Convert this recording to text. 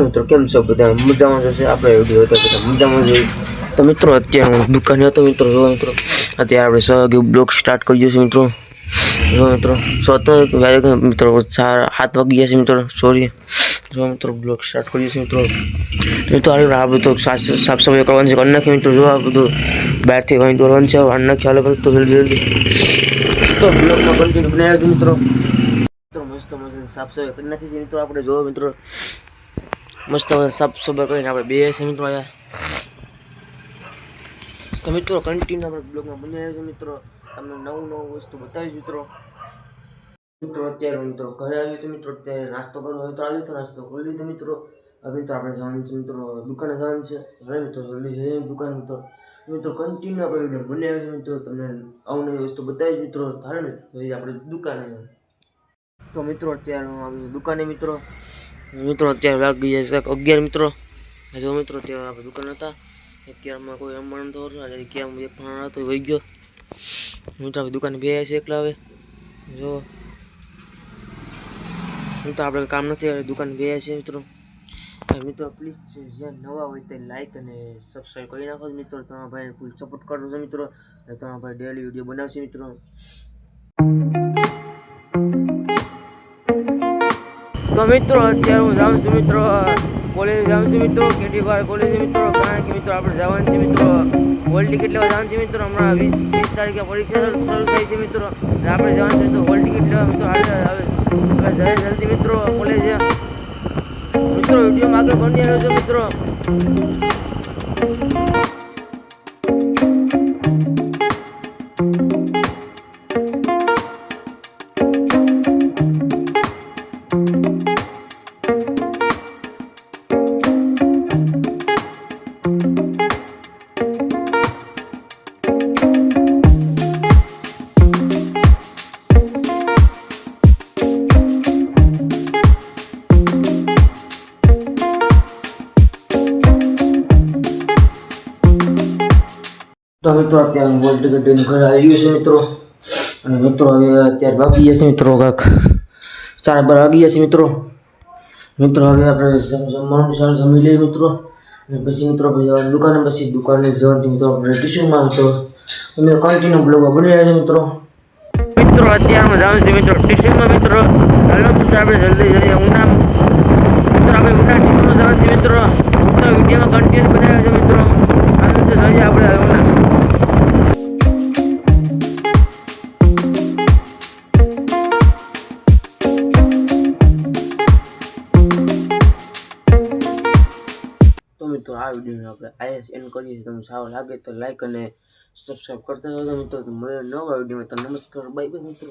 મિત્રો, કેમ છો બધા? મજામાં જશે આપણે વીડિયો હતો બધા મજામાં જોઈએ તો મિત્રો, અત્યારે હું દુકાને હતો મિત્રો, જો મિત્રો, અત્યારે આપણે સહયોગી બ્લોગ સ્ટાર્ટ કરી જશે મિત્રો. જો મિત્રો, સો તો મિત્રો સાત વાગી ગયા છે મિત્રો સોરી જો મિત્રો, બ્લોગ સ્ટાર્ટ કરી છે મિત્રો. મિત્રો આ બધું સાફ સાફ સફાઈ કરવાની છે, કરી નાખી મિત્રો. જો આ બધું બહારથી વાંઈ દોરવાનું છે વાર નાખી હાલે તો જલ્દી જલ્દી. તો બ્લોગમાં કન્ટિન્યુ બનાવ્યા મિત્રો. મિત્રો મસ્ત મસ્ત સાફ સફાઈ કરી નાખી છે મિત્રો, આપણે જોવો મિત્રો મસ્ત સાફ સફાઈ કરીને આપણે બે છે મિત્રો આયા તો મિત્રો કન્ટિન્યુ આપણે બ્લોગમાં બની છે મિત્રો. તમને નવું નવું વસ્તુ બતાવીશ મિત્રો. મિત્રો, અત્યારે મિત્રો ઘરે આવ્યો તો મિત્રો. અત્યારે નાસ્તો કરવો હોય તો આવ્યો તો નાસ્તો કરી લીધો મિત્રો. હવે મિત્રો આપણે જવાનું છે મિત્રો, દુકાને જવાનું છે. હવે મિત્રો, જલ્દી જઈએ દુકાન મિત્રો. મિત્રો કન્ટિન્યુ આપણે વીડિયો બની આવ્યો છે મિત્રો. તમને અવનવી વસ્તુ બતાવીશ મિત્રો. ને, જઈએ આપણે દુકાને. તો મિત્રો, અત્યારે હું આવી દુકાને મિત્રો. મિત્રો, અત્યારે વાગી ગયા છે અગિયાર મિત્રો. જો મિત્રો ત્યાં આપણે દુકાન હતા. અગિયારમાં કોઈ રમવાનું તો હતું એક પણ હતો વહી ગયો. મિત્રો આપણે દુકાને બે છે એકલા હવે. જો. મિત્રો આપણે કામ નથી હવે દુકાને બે છે મિત્રો. મિત્રો પ્લીઝ જ્યાં નવા હોય તે લાઈક અને સબસ્ક્રાઈબ કરી નાખો મિત્રો. તમારા ભાઈ ફૂલ સપોર્ટ કરો છો મિત્રો તમારા ભાઈ ડેલી વીડિયો બનાવશે મિત્રો. તો મિત્રો, અત્યારે હું જાઉં છું મિત્રો કોલેજ જાઉં છું મિત્રો કેટલી વાર કોલેજ મિત્રો, કારણ કે મિત્રો આપણે જવાનું છે મિત્રો હોલ ટિકિટ લેવા જવાનું છે મિત્રો, હમણાં વીસ વીસ તારીખે પરીક્ષા શરૂ થઈ છે મિત્રો આપણે જવાનું છે તો હોલ ટિકિટ લેવા મિત્રો આવે હવે જલ્દી મિત્રો કોલેજ મિત્રો વિડીયોમાં આગળ બની રહ્યો છો મિત્રો. તો મિત્રો અત્યારે હોલ ટિકિટ ઘર આવી ગયું છે મિત્રો. અને મિત્રો હવે અત્યારે ભાગી છે મિત્રો કાંક. ચાર બાર વાગી છે મિત્રો. મિત્રો હવે આપણે જમવાનું સારું જમી લઈએ મિત્રો. અને પછી મિત્રો પછી દુકાને પછી દુકાને જવાથી મિત્રો આપણે ટીશ્યુમાં મિત્રો. અમે કન્ટિન્યુ બ્લોગમાં બની રહ્યા છે મિત્રો. મિત્રો અત્યારમાં જાઉં છે મિત્રો ટીશ્યુમાં મિત્રો. હાલો, મિત્રો, આપણે જલ્દી જઈએ ઉના મિત્રો, આપણે ઉના ટીશ્યુમાં જવાનું છે મિત્રો. વિડીયોમાં કન્ટિન્યુ મિત્રો આ વિડીયોને આપણે આઈએસ એન કરીએ છીએ. તમને સારું લાગે તો લાઈક અને સબસ્ક્રાઈબ કરતા રહેજો મિત્રો. મળે નવા વિડીયોમાં તો નમસ્કાર. બાય બાય મિત્રો.